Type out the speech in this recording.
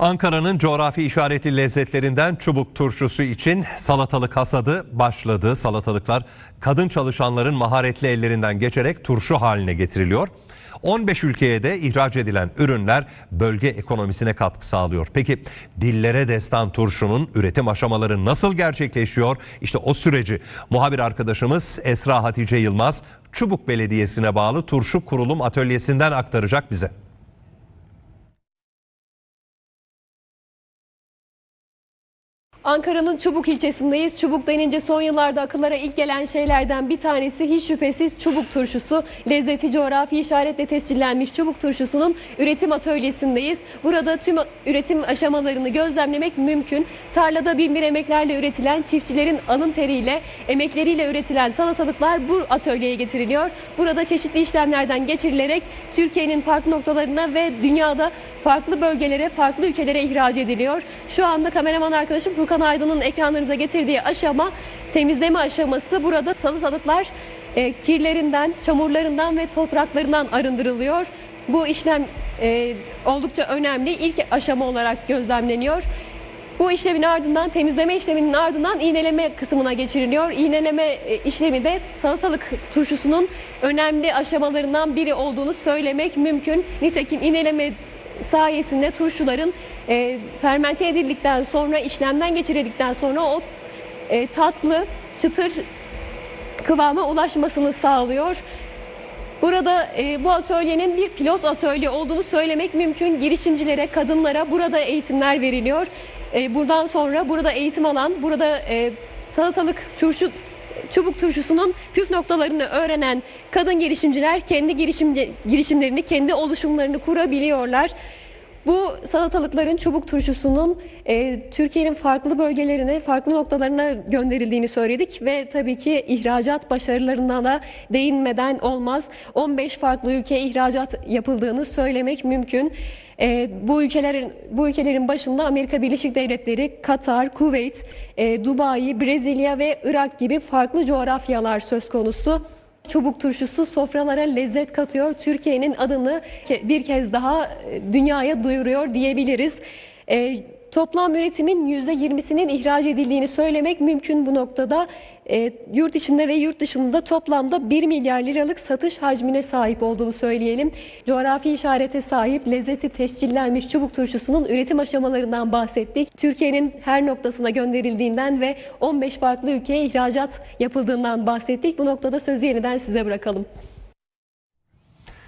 Ankara'nın coğrafi işareti lezzetlerinden çubuk turşusu için salatalık hasadı başladı. Salatalıklar kadın çalışanların maharetli ellerinden geçerek turşu haline getiriliyor. 15 ülkeye de ihraç edilen ürünler bölge ekonomisine katkı sağlıyor. Peki dillere destan turşunun üretim aşamaları nasıl gerçekleşiyor? İşte o süreci muhabir arkadaşımız Esra Hatice Yılmaz Çubuk Belediyesi'ne bağlı turşu kurulum atölyesinden aktaracak bize. Ankara'nın Çubuk ilçesindeyiz. Çubuk denince son yıllarda akıllara ilk gelen şeylerden bir tanesi hiç şüphesiz çubuk turşusu. Lezzeti coğrafi işaretle tescillenmiş çubuk turşusunun üretim atölyesindeyiz. Burada tüm üretim aşamalarını gözlemlemek mümkün. Tarlada bin bir emeklerle üretilen çiftçilerin alın teriyle, emekleriyle üretilen salatalıklar bu atölyeye getiriliyor. Burada çeşitli işlemlerden geçirilerek Türkiye'nin farklı noktalarına ve dünyada farklı bölgelere, farklı ülkelere ihraç ediliyor. Şu anda kameraman arkadaşım Furkan Aydın'ın ekranlarınıza getirdiği aşama temizleme aşaması. Burada salatalıklar e, kirlerinden, çamurlarından ve topraklarından arındırılıyor. Bu işlem e, oldukça önemli. İlk aşama olarak gözlemleniyor. Bu işlemin ardından temizleme işleminin ardından iğneleme kısmına geçiriliyor. İğneleme e, işlemi de salatalık turşusunun önemli aşamalarından biri olduğunu söylemek mümkün. Nitekim iğneleme sayesinde turşuların e, fermente edildikten sonra işlemden geçirildikten sonra o e, tatlı çıtır kıvama ulaşmasını sağlıyor. Burada e, bu atölyenin bir pilot atölye olduğunu söylemek mümkün. Girişimcilere, kadınlara burada eğitimler veriliyor. E, buradan sonra burada eğitim alan, burada e, salatalık turşu çubuk turşusunun püf noktalarını öğrenen kadın girişimciler kendi girişim, girişimlerini, kendi oluşumlarını kurabiliyorlar. Bu salatalıkların çubuk turşusunun e, Türkiye'nin farklı bölgelerine, farklı noktalarına gönderildiğini söyledik ve tabii ki ihracat başarılarına da değinmeden olmaz. 15 farklı ülkeye ihracat yapıldığını söylemek mümkün. E, bu ülkelerin bu ülkelerin başında Amerika Birleşik Devletleri, Katar, Kuveyt, e, Dubai, Brezilya ve Irak gibi farklı coğrafyalar söz konusu. Çubuk turşusu sofralara lezzet katıyor. Türkiye'nin adını bir kez daha e, dünyaya duyuruyor diyebiliriz. Toplam üretimin %20'sinin ihraç edildiğini söylemek mümkün bu noktada. E, yurt içinde ve yurt dışında toplamda 1 milyar liralık satış hacmine sahip olduğunu söyleyelim. Coğrafi işarete sahip lezzeti tescillenmiş çubuk turşusunun üretim aşamalarından bahsettik. Türkiye'nin her noktasına gönderildiğinden ve 15 farklı ülkeye ihracat yapıldığından bahsettik. Bu noktada sözü yeniden size bırakalım.